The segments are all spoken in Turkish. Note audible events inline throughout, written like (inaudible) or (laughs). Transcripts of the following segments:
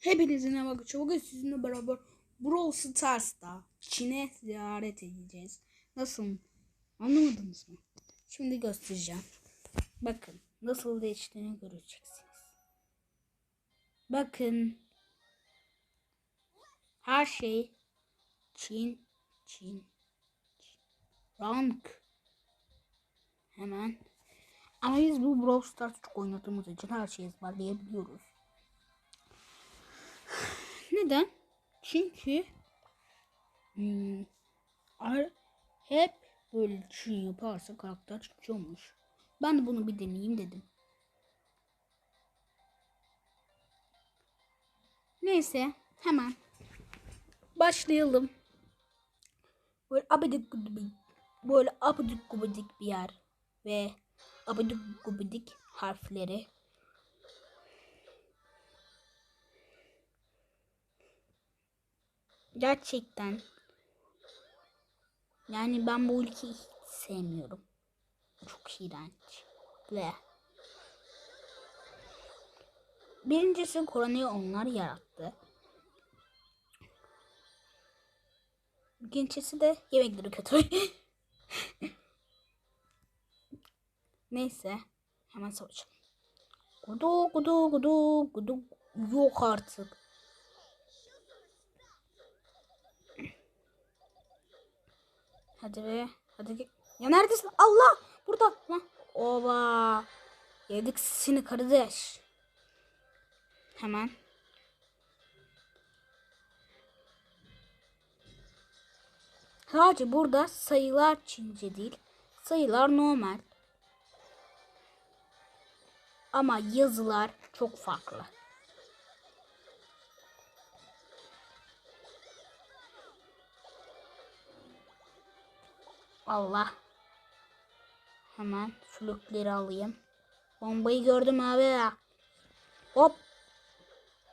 Hepinizin merhaba Bugün sizinle beraber Brawl Stars'ta Çin'e ziyaret edeceğiz. Nasıl? Anlamadınız mı? Şimdi göstereceğim. Bakın nasıl değiştiğini göreceksiniz. Bakın. Her şey Çin, Çin, Çin. Rank. Hemen. Ama biz bu Brawl Stars çok oynadığımız için her şeyi ezberleyebiliyoruz. Neden? Çünkü hmm, hep böyle şey yaparsa karakter çıkıyormuş. Ben de bunu bir deneyeyim dedim. Neyse hemen başlayalım. Böyle abidik gubidik böyle abidik gubidik bir yer ve abidik gubidik harfleri Gerçekten. Yani ben bu ülkeyi hiç sevmiyorum. Çok iğrenç. Ve birincisi koronayı onlar yarattı. İkincisi de yemekleri kötü. (laughs) Neyse. Hemen savaşalım. Gudu gudu gudu gudu. Yok artık. Hadi be. Hadi. Ya neredesin? Allah! Burada. Lan. Oba. Yedik seni kardeş. Hemen. Sadece burada sayılar Çince değil. Sayılar normal. Ama yazılar çok farklı. Allah. Hemen flükleri alayım. Bombayı gördüm abi. Hop.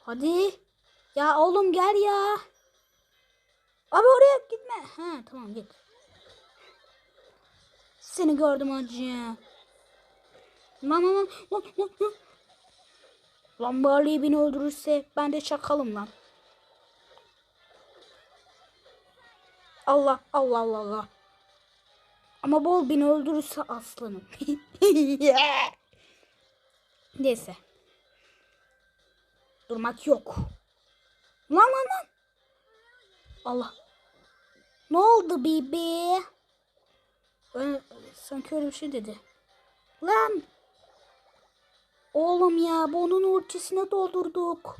Hadi. Ya oğlum gel ya. Abi oraya gitme. Ha tamam git. Seni gördüm lan lan lan lan. Lan Barley beni öldürürse ben de çakalım lan. Allah Allah Allah Allah. Ama bol beni öldürürse aslanım. (laughs) Neyse. Durmak yok. Lan lan lan. Allah. Ne oldu bibi? Ben, sanki öyle bir şey dedi. Lan. Oğlum ya bunun ultisine doldurduk.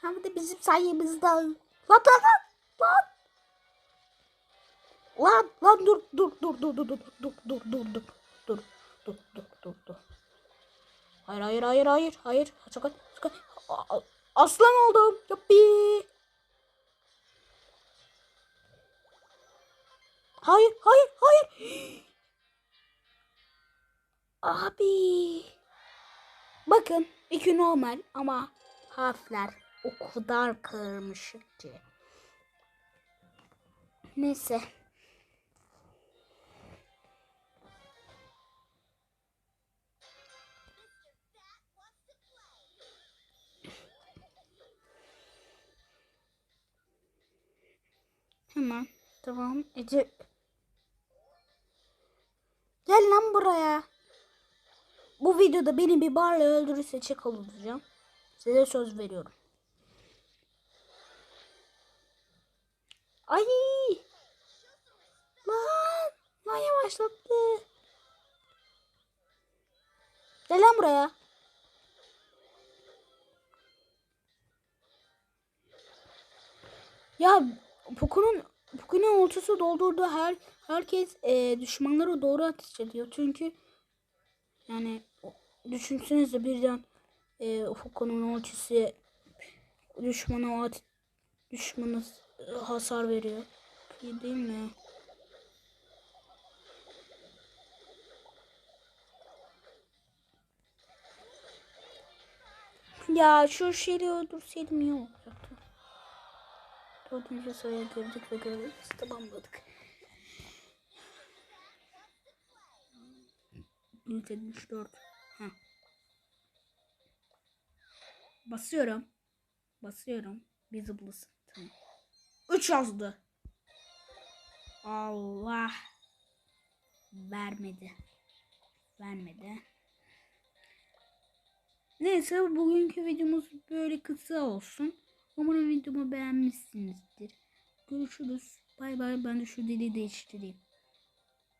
Hem de bizim sayemizde. Lan lan lan. Lan. Lan lan dur dur dur dur dur dur dur dur dur dur dur dur dur dur dur Hayır hayır hayır hayır hayır sakın sakın aslan oldum yappi Hayır hayır hayır Abi Bakın iki normal ama harfler o kadar karmaşık ki Neyse devam edecek. Gel lan buraya. Bu videoda beni bir barla öldürürse çek olacağım. Size söz veriyorum. Ay! Lan! Lan yavaşlattı. Gel lan buraya. Ya Poco'nun Poco'nun ultisi doldurdu her herkes e, düşmanlara doğru ateş ediyor. Çünkü yani düşünsenize birden e, Poco'nun ultisi düşmana at düşmana hasar veriyor. İyi değil mi? Ya şu şeyi öldürseydim iyi olacaktı. Dördüncü sıraya girdik ve görevimizi tamamladık. 174. Heh. Basıyorum. Basıyorum. Visible'sın. Tamam. 3 yazdı. Allah. Vermedi. Vermedi. Neyse bugünkü videomuz böyle kısa olsun. Umarım videomu beğenmişsinizdir. Görüşürüz. Bay bay. Ben de şu dili değiştireyim.